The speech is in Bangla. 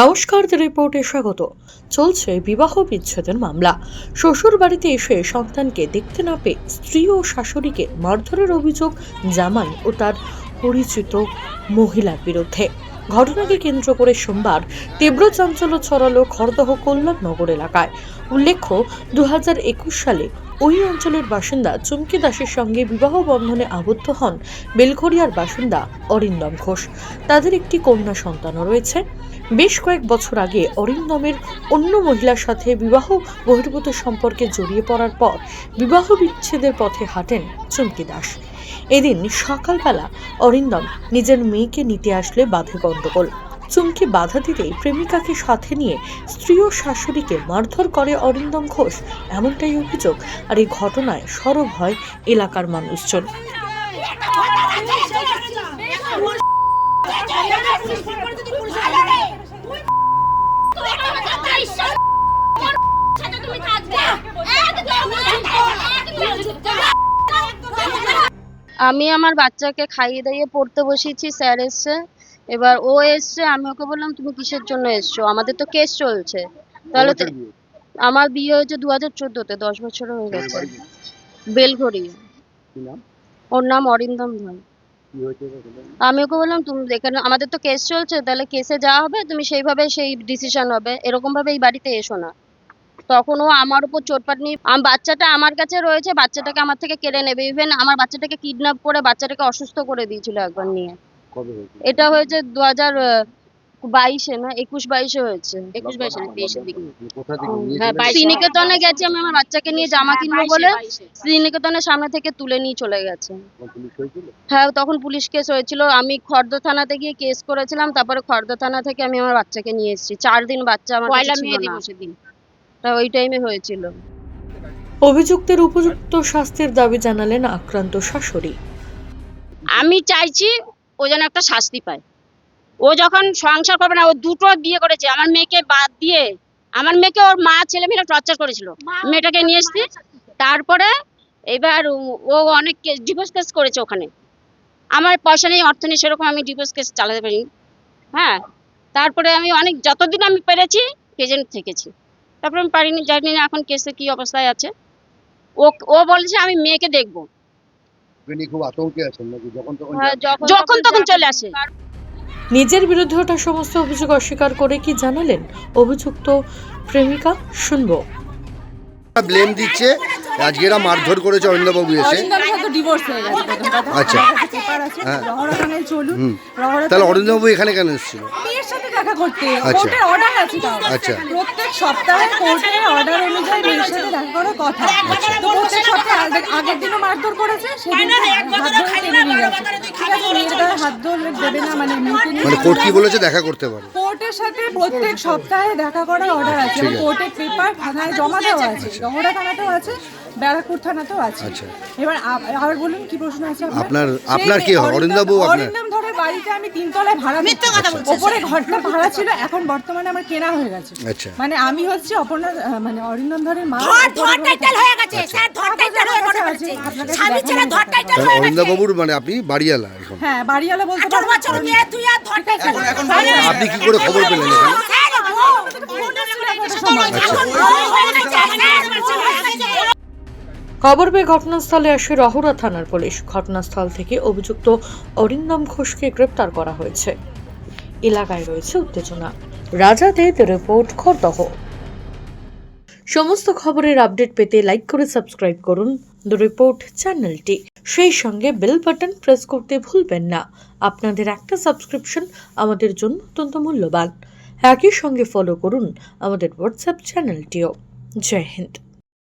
নমস্কার দ্য রিপোর্টে স্বাগত। চলছে বিবাহ বিচ্ছেদের মামলা। শ্বশুর বাড়িতে এসে সন্তানকে দেখতে না পেয়ে স্ত্রী ও শাশুড়িকে মারধরের অভিযোগ জামাই ও তার পরিচিত মহিলার বিরুদ্ধে। ঘটনাকে কেন্দ্র করে সোমবার তীব্র চাঞ্চল্য ছড়ালো খড়দহ কল্যাণনগর এলাকায়। উল্লেখ্য দু হাজার একুশ সালে ওই অঞ্চলের বাসিন্দা চুমকি দাসের সঙ্গে বিবাহ বন্ধনে আবদ্ধ হন বেলঘরিয়ার বাসিন্দা অরিন্দম ঘোষ। তাদের একটি কন্যা সন্তানও রয়েছে। বেশ কয়েক বছর আগে অরিন্দমের অন্য মহিলার সাথে বিবাহ বহির্ভূত সম্পর্কে জড়িয়ে পড়ার পর বিবাহ বিচ্ছেদের পথে হাঁটেন চুমকি দাস। এদিন সকালবেলা অরিন্দম নিজের মেয়েকে নিতে আসলে বাধে গণ্ডগোল চুমকি বাধা দিতেই প্রেমিকাকে সাথে নিয়ে স্ত্রী ও শাশুড়িকে মারধর করে অরিন্দম ঘোষ। এমনটাই অভিযোগ। আর এই ঘটনায় সরব হয় এলাকার মানুষজন। আমি আমার বাচ্চাকে খাইয়ে দাইয়ে পড়তে বসিয়েছি, স্যার এসছে। এবার ও এসছে আমি ওকে বললাম তুমি কিসের জন্য এসছো? আমাদের তো কেস চলছে। তাহলে তো আমার বিয়ে হয়েছে দু হাজার চোদ্দোতে দশ বছর হয়ে গেছে। বেলঘড়ি। ওর নাম অরিন্দম ধর আমি ওকে বললাম তুমি এখানে আমাদের তো কেস চলছে তাহলে কেসে যাওয়া হবে তুমি সেইভাবে সেই ডিসিশন হবে। এরকম ভাবে এই বাড়িতে এসো না। তখন ও আমার উপর চোটপাট নিয়ে আম বাচ্চাটা আমার কাছে রয়েছে বাচ্চাটাকে আমার থেকে কেড়ে নেবে। ইভেন আমার বাচ্চাটাকে কিডন্যাপ করে বাচ্চাটাকে অসুস্থ করে দিয়েছিল একবার নিয়ে। এটা হয়েছে দু হাজার বাইশে না একুশ বাইশে হয়েছে। একুশ বাইশে না তেইশের দিকে। মানে হ্যাঁ শ্রীনিকেতনে গেছি আমি আমার বাচ্চাকে নিয়ে জামা কিনবো বলে শ্রীনিকেতনের সামনে থেকে তুলে নিয়ে চলে গেছে। হ্যাঁ তখন পুলিশ কেস হয়েছিল। আমি খর্দ থানাতে গিয়ে কেস করেছিলাম তারপরে খর্দ থানা থেকে আমি আমার বাচ্চাকে নিয়ে এসেছি। চার দিন বাচ্চা আমার পয়লা কাছে ছিল মে না। দিবসের দিন। তা ওই টাইমে হয়েছিল। অভিযুক্তের উপযুক্ত শাস্তির দাবি জানালেন আক্রান্ত শাশুড়ি। আমি চাইছি ও যেন একটা শাস্তি পায়। ও যখন সংসার করবে না ও দুটো বিয়ে করেছে। আমার মেয়েকে বাদ দিয়ে আমার মেয়েকে ওর মা ছেলে মেয়েরা টর্চার করেছিল। মেয়েটাকে নিয়ে এসছি। তারপরে এবার ও- অনেক ডিভোর্স কেস করেছে ওখানে। আমার পয়সা নেই অর্থ নেই সেরকম আমি ডিভোর্স কেস চালাতে পারি হ্যাঁ তারপরে আমি অনেক যতদিন আমি পেরেছি প্রেজেন্ট থেকেছি। তারপরে আমি পারিনি জানি না এখন কেসে কি অবস্থায় আছে। ও ও বলেছে আমি মেয়েকে দেখব। তিনি খুব আতঙ্কে আছেন নাকি? যখন তখন হ্যাঁ, যখন তখন চলে আসে। নিজের বিরুদ্ধে ওঠা সমস্ত অভিযোগ অস্বীকার করে কি জানালেন অভিযুক্ত প্রেমিকা? শুনব। ব্লেম দিচ্ছে। আজকে এরা মারধর করেছে অরিন্দবাবু এসে। হয়ে আচ্ছা। হ্যাঁ। তাহলে অরিন্দবাবু এখানে কেন এসেছিল? দেখা করতে। আচ্ছা। কোর্টের অর্ডার আছে আচ্ছা। প্রত্যেক সপ্তাহে কোর্টের অর্ডার অনুযায়ী মেয়ের সাথে দেখা করার কথা। তো প্রত্যেক সপ্তাহে আগে- আগের দিনও মারধর করেছে সেদিন হাত ধরে টেনে নিয়ে গেছে। ঠিক আছে মেয়ের গায়ে হাত ধরে দেবে না মানে মেয়েকে নিয়ে মানে কোর্ট কি বলেছে? দেখা করতে পারে। কোর্টের সাথে প্রত্যেক সপ্তাহে দেখা করার অর্ডার আছে। আছে। কোর্টের পেপার থানায় জমা দেওয়া আছে রহরা থানাতেও আছে। ব্যারাকপুর থানাতেও আছে। আচ্ছা। এবার আবার বলুন কি প্রশ্ন আছে আপনার- আপনার কি? অরিন্দম- আপনার? অরিন্দম ধরের বাড়িতে আমি তিনতলায় ভাড়া মিথ্যা কথা বলছি ওপরে ঘরটা ভাড়া ছিল এখন বর্তমানে আমার কেনা হয়ে গেছে। আচ্ছা। মানে আমি হচ্ছে অপর্ণা মানে অরিন্দম ধরের মা ধর ধর টাইটেল হয়ে গেছে স্যার ধর টাইটেল হয়ে আপনাকে স্বামী ছেলে ধর টাইটেল হয়ে গেছে। অরিন্দবাবুর মানে আপনি বাড়িওয়ালা এখন। হ্যাঁ বাড়িওয়ালা বলতে বছর মেয়ে তুই আর ধর টাইটেল আপনি কি করে খবর পেলেন এখানে? খবর পেয়ে ঘটনাস্থলে আসে রহুরা থানার পুলিশ। ঘটনাস্থল থেকে অভিযুক্ত অরিন্দম ঘোষকে গ্রেপ্তার করা হয়েছে। এলাকায় রয়েছে উত্তেজনা। রাজা রাজাদের রিপোর্ট, খরদহ। সমস্ত খবরের আপডেট পেতে লাইক করে সাবস্ক্রাইব করুন। দ্য রিপোর্ট চ্যানেলটি। সেই সঙ্গে বেল বাটন প্রেস করতে ভুলবেন না। আপনাদের একটা সাবস্ক্রিপশন আমাদের জন্য অত্যন্ত মূল্যবান। একই সঙ্গে ফলো করুন আমাদের হোয়াটসঅ্যাপ চ্যানেলটিও। জয় হিন্দ।